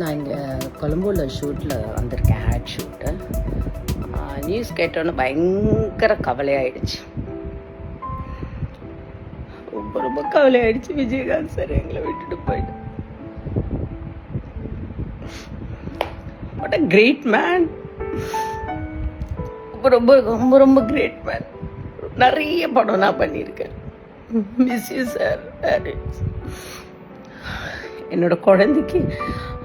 நான் இங்கே கொலம்பூரில் ஷூட்டில் வந்திருக்கேன் ஹேட் ஷூட்டு நியூஸ் கேட்டோன்னே பயங்கர கவலையாயிடுச்சு. ரொம்ப ரொம்ப கவலையாயிடுச்சு விஜயகாந்த் சார் எங்களை விட்டுட்டு போயிட்டு. வாட் அ கிரேட் மேன் ரொம்ப ரொம்ப ரொம்ப ரொம்ப கிரேட் மேன் நிறைய படம் நான் பண்ணியிருக்கேன். மிஸ் யூ சார் என்னோட குழந்தைக்கு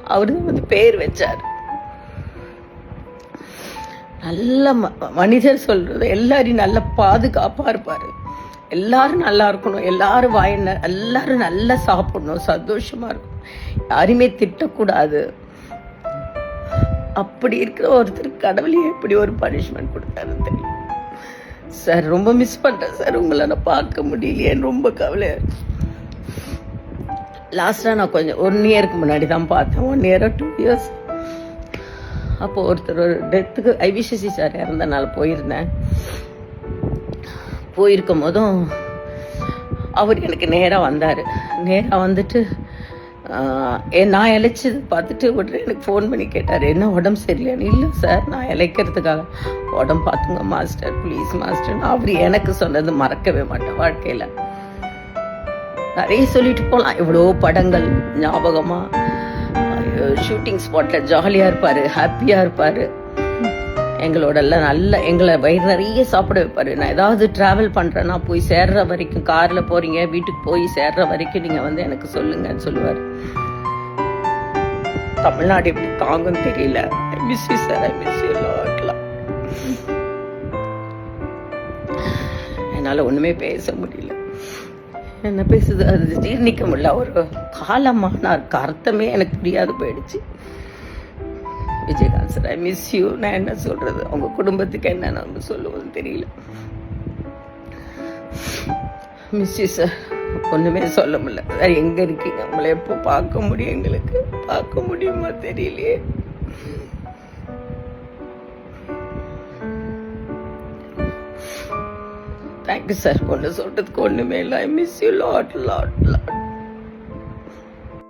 அவர் வந்து பேர் வச்சார். நல்ல ம- மனிதர் சொல்றது எல்லாரையும் நல்ல பாதுகாப்பா இருப்பாரு. எல்லாரும் நல்லா இருக்கணும் எல்லாரும் வாயின எல்லாரும் நல்லா சாப்பிடணும் சந்தோஷமா இருக்கணும். யாருமே திட்டக்கூடாது. அப்படி இருக்கிற ஒருத்தர் கடவுளையும் எப்படி ஒரு பனிஷ்மெண்ட் கொடுத்தாரு தெரியும். சார் ரொம்ப மிஸ் பண்றேன் சார். உங்களை நான் பார்க்க முடியலையேன்னு ரொம்ப கவலை. லாஸ்ட்டாக நான் கொஞ்சம் ஒன் இயருக்கு முன்னாடி தான் பார்த்தேன். ஒன் இயரோ டூ இயர்ஸ் அப்போது ஒருத்தர் ஒரு டெத்துக்கு ஐவிசிசி சார் இறந்தனால போயிருந்தேன். போயிருக்கும் போதும் அவர் எனக்கு நேராக வந்தார். நேராக வந்துட்டு ஏ- நான் இழைச்சது பார்த்துட்டு உடனே எனக்கு ஃபோன் பண்ணி கேட்டார். என்ன உடம்பு சரியில்லைன்னு இல்லை சார் நான் இழைக்கிறதுக்காக. உடம்பு பார்த்துங்க மாஸ்டர் ப்ளீஸ் மாஸ்டர் அவர் எனக்கு சொன்னது மறக்கவே மாட்டேன் வாழ்க்கையில். நிறைய சொல்லிட்டு போகலாம் இவ்வளோ படங்கள் ஞாபகமா? ஷூட்டிங் ஸ்பாட்ல ஜாலியா இருப்பாரு ஹாப்பியா இருப்பாரு. எங்களோடலாம் நல்ல எங்களை வயிறு நிறைய சாப்பிட வைப்பாரு. நான் ஏதாவது டிராவல் பண்ணுறேன்னா போய் சேர்ற வரைக்கும் காரில் போறீங்க வீட்டுக்கு போய் சேர்ற வரைக்கும் நீங்கள் வந்து எனக்கு சொல்லுங்கன்னு சொல்லுவார். தமிழ்நாடு எப்படி தாங்கும் தெரியல. Miss you sir I miss you லாட்லாம் என்னால் ஒன்றுமே பேச முடியல. என்ன பேசுது அது ஜீர்ணிக்க முடியல. ஒரு காலமானார் அர்த்தமே எனக்கு புரியாது போயிடுச்சு. Vijayakanth sir I miss you நான் என்ன சொல்றது? அவங்க குடும்பத்துக்கு என்ன நம்ம சொல்லுவோம்னு தெரியல. மிஸ் யூ சார் ஒன்றுமே சொல்ல முடியல. சார் எங்கே இருக்கீங்க? உங்களை எப்போ பார்க்க முடியும் எங்களுக்கு? பார்க்க முடியுமா தெரியலையே. தேங்க்யூ சார் ஒன்று சொல்கிறதுக்கு ஒன்றுமே இல்லை. I miss you lot lot lot